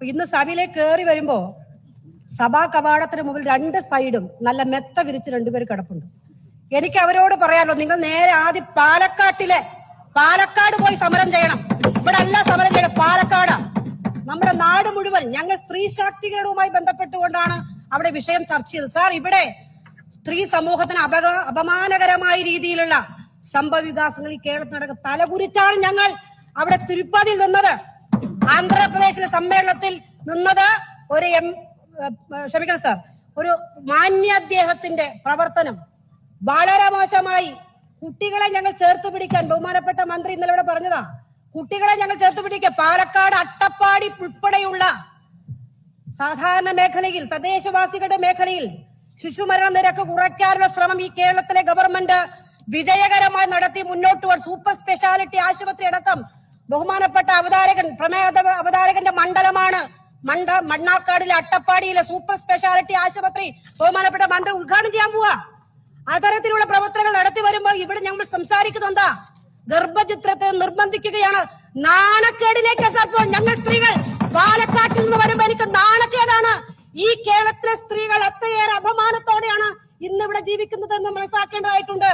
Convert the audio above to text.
ഇന്ന് സഭയിലേക്ക് കയറി വരുമ്പോ സഭാ കവാടത്തിന് മുമ്പിൽ രണ്ട് സൈഡും നല്ല മെത്ത വിരിച്ച് രണ്ടുപേര് കിടപ്പുണ്ട്. എനിക്ക് അവരോട് പറയാലോ നിങ്ങൾ നേരെ ആദ്യം പാലക്കാട്ടിലെ പാലക്കാട് പോയി സമരം ചെയ്യണം. ഇവിടെ അല്ല സമരം ചെയ്യണം. പാലക്കാടാ. നമ്മുടെ നാട് മുഴുവൻ ഞങ്ങൾ സ്ത്രീ ശാക്തീകരണവുമായി ബന്ധപ്പെട്ടുകൊണ്ടാണ് അവിടെ വിഷയം ചർച്ച ചെയ്തത്. സാർ ഇവിടെ സ്ത്രീ സമൂഹത്തിന് അപക അപമാനകരമായ രീതിയിലുള്ള സംഭവ വികാസങ്ങൾ ഈ കേരളത്തിൽ നടക്കുന്ന ഞങ്ങൾ അവിടെ തിരുപ്പതിയിൽ നിന്നത്. ആന്ധ്രാപ്രദേശിലെ സമ്മേളനത്തിൽ നിന്നത് ഒരു എം ക്ഷമിക്കണം സാർ ഒരു മാന്യ അദ്ദേഹത്തിന്റെ പ്രവർത്തനം. വളരെ മോശമായി. കുട്ടികളെ ഞങ്ങൾ ചേർത്ത് പിടിക്കാൻ ബഹുമാനപ്പെട്ട മന്ത്രി ഇന്നലെ ഇവിടെ പറഞ്ഞതാ കുട്ടികളെ ഞങ്ങൾ ചേർത്ത് പിടിക്കുക പാലക്കാട് അട്ടപ്പാടി ഉൾപ്പെടെയുള്ള സാധാരണ മേഖലയിൽ തദ്ദേശവാസികളുടെ മേഖലയിൽ ശിശുമരണ നിരക്ക് കുറയ്ക്കാനുള്ള ശ്രമം ഈ കേരളത്തിലെ ഗവൺമെന്റ് വിജയകരമായി നടത്തി മുന്നോട്ട് സൂപ്പർ സ്പെഷ്യാലിറ്റി ആശുപത്രി അടക്കം ബഹുമാനപ്പെട്ട അവതാരകൻ പ്രമേയ അവതാരകന്റെ മണ്ഡലമാണ് മണ്ഡ മണ്ണാർക്കാടിലെ അട്ടപ്പാടിയിലെ സൂപ്പർ സ്പെഷ്യാലിറ്റി ആശുപത്രി. ബഹുമാനപ്പെട്ട മന്ത്രി ഉദ്ഘാടനം ചെയ്യാൻ പോവാ. അത്തരത്തിലുള്ള പ്രവർത്തനങ്ങൾ നടത്തി വരുമ്പോൾ ഇവിടെ ഞങ്ങൾ സംസാരിക്കുന്നത് എന്താ? ഗർഭചിത്രത്തെ നിർബന്ധിക്കുകയാണ്. നാണക്കേടിലേക്ക് സർപ്പോ ഞങ്ങൾ സ്ത്രീകൾ പാലക്കാട്ടിൽ നിന്ന് വരുമ്പോൾ എനിക്ക് നാണക്കേടാണ്. ഈ കേരളത്തിലെ സ്ത്രീകൾ അത്രയേറെ അപമാനത്തോടെയാണ് ഇന്നിവിടെ ജീവിക്കുന്നത് നമ്മൾ മനസ്സിലാക്കേണ്ടതായിട്ടുണ്ട്.